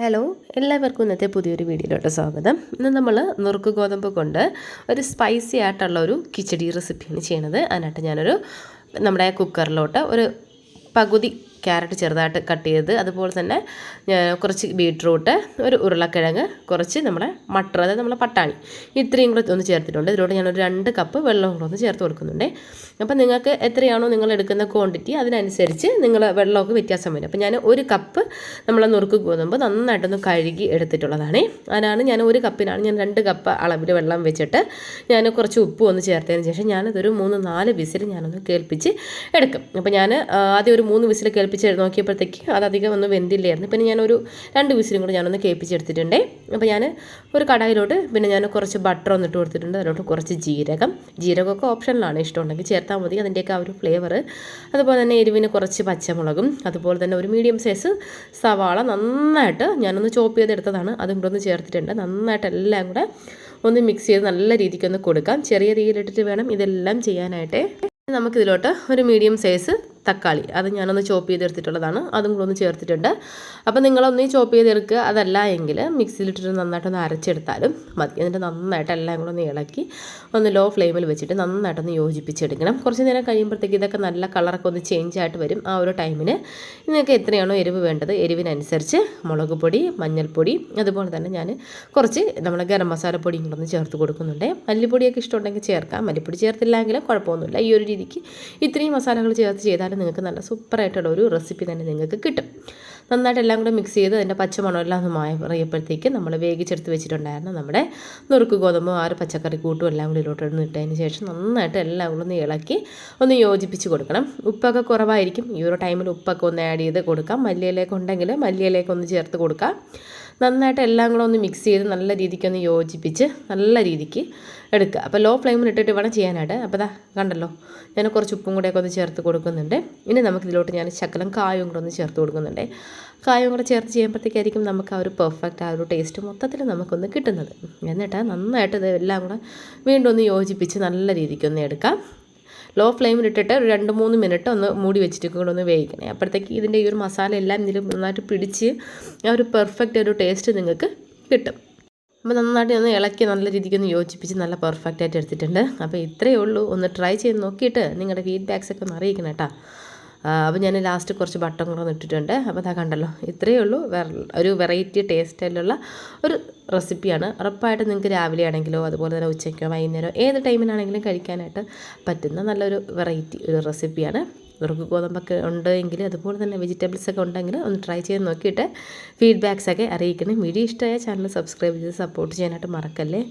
Hello എല്ലാവർക്കും ഇന്നത്തെ പുതിയൊരു വീഡിയോയിലോട്ട് സ്വാഗതം. ഇന്ന് നമ്മൾ നുറുക്ക് ഗോതമ്പ് കൊണ്ട് ഒരു സ്പൈസി ആയിട്ടുള്ള ഒരു കിച്ചടി റെസിപ്പിയാണ് ചെയ്യണത്. അതിനായിട്ട് ഞാനൊരു നമ്മുടെ കുക്കറിലോട്ട് ഒരു പകുതി ക്യാരറ്റ് ചെറുതായിട്ട് കട്ട് ചെയ്ത് അതുപോലെ തന്നെ കുറച്ച് ബീട്രൂട്ട് ഒരു ഉരുളക്കിഴങ്ങ് കുറച്ച് നമ്മുടെ മട്ടർ അതായത് നമ്മുടെ പട്ടാണി. ഇത്രയും കൂടെ ഒന്ന് ചേർത്തിട്ടുണ്ട്. ഇതിലൂടെ ഞാനൊരു രണ്ട് കപ്പ് വെള്ളം കൂടെ ഒന്ന് ചേർത്ത് കൊടുക്കുന്നുണ്ട്. അപ്പോൾ നിങ്ങൾക്ക് എത്രയാണോ നിങ്ങൾ എടുക്കുന്ന ക്വാണ്ടിറ്റി അതിനനുസരിച്ച് നിങ്ങൾ വെള്ളമൊക്കെ വ്യത്യാസം വരും. അപ്പോൾ ഞാൻ ഒരു കപ്പ് നമ്മളെ നുറുക്ക് ഗോതമ്പ് നന്നായിട്ടൊന്ന് കഴുകി എടുത്തിട്ടുള്ളതാണ്. അതിനാണ് ഞാൻ ഒരു കപ്പിനാണ് ഞാൻ രണ്ട് കപ്പ് അളവിൽ വെള്ളം വെച്ചിട്ട് ഞാൻ കുറച്ച് ഉപ്പ് ഒന്ന് ചേർത്തതിന് ശേഷം ഞാനതൊരു മൂന്ന് നാല് വിസിൽ ഞാനൊന്ന് കേൾപ്പിച്ച് എടുക്കും. അപ്പോൾ ഞാൻ ആദ്യം ഒരു മൂന്ന് വിസിൽ കേൾപ്പിച്ച് കേൾപ്പിച്ച് നോക്കിയപ്പോഴത്തേക്ക് അത് അധികം ഒന്നും വെന്തില്ലായിരുന്നു. പിന്നെ ഞാനൊരു രണ്ട് വിസിലും കൂടെ ഞാനൊന്ന് കേൾപ്പിച്ചെടുത്തിട്ടുണ്ട്. അപ്പോൾ ഞാൻ ഒരു കടായിലോട്ട് പിന്നെ ഞാൻ കുറച്ച് ബട്ടർ ഒന്നിട്ട് കൊടുത്തിട്ടുണ്ട്. അതിലോട്ട് കുറച്ച് ജീരകം. ജീരകമൊക്കെ ഓപ്ഷനിലാണ് ഇഷ്ടമുണ്ടെങ്കിൽ ചേർത്താൽ മതി. അതിന്റെയൊക്കെ ആ ഒരു ഫ്ലേവർ അതുപോലെ തന്നെ എരിവിന് കുറച്ച് പച്ചമുളകും. അതുപോലെ തന്നെ ഒരു മീഡിയം സൈസ് സവാള നന്നായിട്ട് ഞാനൊന്ന് ചോപ്പ് ചെയ്തെടുത്തതാണ്. അതും കൂടെ ഒന്ന് ചേർത്തിട്ടുണ്ട്. നന്നായിട്ട് എല്ലാം കൂടെ ഒന്ന് മിക്സ് ചെയ്ത് നല്ല രീതിക്ക് ഒന്ന് കൊടുക്കാം. ചെറിയ രീതിയിലിട്ടിട്ട് വേണം ഇതെല്ലാം ചെയ്യാനായിട്ട്. നമുക്കിതിലോട്ട് ഒരു മീഡിയം സൈസ് തക്കാളി. അത് ഞാനൊന്ന് ചോപ്പ് ചെയ്തെടുത്തിട്ടുള്ളതാണ്. അതും കൂടെ ഒന്ന് ചേർത്തിട്ടുണ്ട്. അപ്പോൾ നിങ്ങളൊന്ന് ചോപ്പ് ചെയ്തെടുക്കുക. അതല്ല എങ്കിൽ മിക്സിയിലിട്ടിട്ട് നന്നായിട്ടൊന്ന് അരച്ചെടുത്താലും മതി. എന്നിട്ട് നന്നായിട്ട് എല്ലാം കൂടെ ഒന്ന് ഇളക്കി ഒന്ന് ലോ ഫ്ലെയിമിൽ വെച്ചിട്ട് നന്നായിട്ടൊന്ന് യോജിപ്പിച്ചെടുക്കണം. കുറച്ച് നേരം കഴിയുമ്പോഴത്തേക്ക് ഇതൊക്കെ നല്ല കളറൊക്കെ ഒന്ന് ചേഞ്ച് ആയിട്ട് വരും ആ ഒരു ടൈമിന് നിങ്ങൾക്ക് എത്രയാണോ എരിവ് വേണ്ടത് എരിവിനനുസരിച്ച് മുളക് പൊടി മഞ്ഞൾപ്പൊടി അതുപോലെ തന്നെ ഞാൻ കുറച്ച് നമ്മുടെ ഗരം മസാലപ്പൊടിയും കൂടെ ഒന്ന് ചേർത്ത് കൊടുക്കുന്നുണ്ട്. മല്ലിപ്പൊടിയൊക്കെ ഇഷ്ടമുണ്ടെങ്കിൽ ചേർക്കാം. മല്ലിപ്പൊടി ചേർത്തില്ലെങ്കിലും കുഴപ്പമൊന്നുമില്ല. ഈ ഒരു രീതിക്ക് ഇത്രയും മസാലകൾ ചേർത്ത് ചെയ്താൽ നിങ്ങൾക്ക് നല്ല സൂപ്പറായിട്ടുള്ള ഒരു റെസിപ്പി തന്നെ നിങ്ങൾക്ക് കിട്ടും. നന്നായിട്ട് എല്ലാം കൂടെ മിക്സ് ചെയ്ത് അതിന്റെ പച്ചമണമെല്ലാം ഒന്ന് മാറിയപ്പോഴത്തേക്ക് നമ്മൾ വേവിച്ചെടുത്ത് വെച്ചിട്ടുണ്ടായിരുന്നു നമ്മുടെ നുറുക്ക് ഗോതമ്പ് ആറ് പച്ചക്കറി കൂട്ടും എല്ലാം കൂടി ഇതിലോട്ട് ഇട്ടതിന് ശേഷം നന്നായിട്ട് എല്ലാം കൂടെ ഒന്ന് ഇളക്കി ഒന്ന് യോജിപ്പിച്ച് കൊടുക്കണം. ഉപ്പൊക്കെ കുറവായിരിക്കും. ഈ ഒരു ടൈമിൽ ഉപ്പൊക്കെ ഒന്ന് ആഡ് ചെയ്ത് കൊടുക്കാം. മല്ലിയിലേക്ക് ഉണ്ടെങ്കിൽ മല്ലിയിലേക്ക് ഒന്ന് ചേർത്ത് കൊടുക്കാം. നന്നായിട്ട് എല്ലാം കൂടെ ഒന്ന് മിക്സ് ചെയ്ത് നല്ല രീതിക്ക് ഒന്ന് യോജിപ്പിച്ച് നല്ല രീതിക്ക് എടുക്കുക. അപ്പോൾ ലോ ഫ്ലെയിമിൽ ഇട്ടിട്ട് വേണം ചെയ്യാനായിട്ട്. അപ്പോൾ ദാ കണ്ടല്ലോ ഞാൻ കുറച്ച് ഉപ്പും കൂടെയൊക്കെ ഒന്ന് ചേർത്ത് കൊടുക്കുന്നുണ്ട്. ഇനി നമുക്ക് നമുക്കിതിലോട്ട് ഞാൻ ശകലം കായും കൂടെ ഒന്ന് ചേർത്ത് കൊടുക്കുന്നുണ്ട്. കായും കൂടെ ചേർത്ത് ചെയ്യുമ്പോഴത്തേക്കായിരിക്കും നമുക്ക് ആ ഒരു പെർഫെക്റ്റ് ആ ഒരു ടേസ്റ്റ് മൊത്തത്തിൽ നമുക്കൊന്ന് കിട്ടുന്നത്. എന്നിട്ട് നന്നായിട്ട് ഇത് എല്ലാം കൂടെ വീണ്ടും ഒന്ന് യോജിപ്പിച്ച് നല്ല രീതിക്ക് ഒന്ന് എടുക്കാം. ലോ ഫ്ലെയിമിലിട്ടിട്ട് ഒരു രണ്ട് മൂന്ന് മിനിറ്റ് ഒന്ന് മൂടി വെച്ചിട്ട് കൂടെ ഒന്ന് വേവിക്കണേ. അപ്പോഴത്തേക്ക് ഇതിന്റെ ഈ ഒരു മസാല എല്ലാം ഇതിൽ നന്നായിട്ട് പിടിച്ച് ആ ഒരു പെർഫെക്റ്റ് ഒരു ടേസ്റ്റ് നിങ്ങൾക്ക് കിട്ടും. അപ്പോൾ നന്നായിട്ട് ഒന്ന് ഇളക്കി നല്ല രീതിക്ക് ഒന്ന് യോജിപ്പിച്ച് നല്ല പെർഫെക്റ്റ് ആയിട്ട് എടുത്തിട്ടുണ്ട്. അപ്പോൾ ഇത്രയേ ഉള്ളൂ. ഒന്ന് ട്രൈ ചെയ്ത് നോക്കിയിട്ട് നിങ്ങളുടെ ഫീഡ്ബാക്സ് ഒക്കെ ഒന്ന് അറിയിക്കണം കേട്ടോ. അപ്പോൾ ഞാൻ ലാസ്റ്റ് കുറച്ച് ബട്ടൺ കൂടെ ഇട്ടിട്ടുണ്ട്. അപ്പോൾ അതാ കണ്ടല്ലോ ഇത്രയേ ഉള്ളൂ. ഒരു വെറൈറ്റി ടേസ്റ്റിലുള്ള ഒരു റെസിപ്പിയാണ് ഉറപ്പായിട്ട് നിങ്ങൾക്ക് രാവിലെ ആണെങ്കിലോ അതുപോലെ തന്നെ ഉച്ചയ്ക്കോ വൈകുന്നേരമോ ഏത് ടൈമിനാണെങ്കിലും കഴിക്കാനായിട്ട് പറ്റുന്ന നല്ലൊരു വെറൈറ്റി ഒരു റെസിപ്പിയാണ് ഇവർക്ക് ഗോതമ്പൊക്കെ ഉണ്ടെങ്കിൽ അതുപോലെ തന്നെ വെജിറ്റബിൾസ് ഒക്കെ ഉണ്ടെങ്കിൽ ഒന്ന് ട്രൈ ചെയ്ത് നോക്കിയിട്ട് ഫീഡ്ബാക്സ് ഒക്കെ അറിയിക്കണം. വീഡിയോ ഇഷ്ടമായ ചാനൽ സബ്സ്ക്രൈബ് ചെയ്ത് സപ്പോർട്ട് ചെയ്യാനായിട്ട് മറക്കല്ലേ.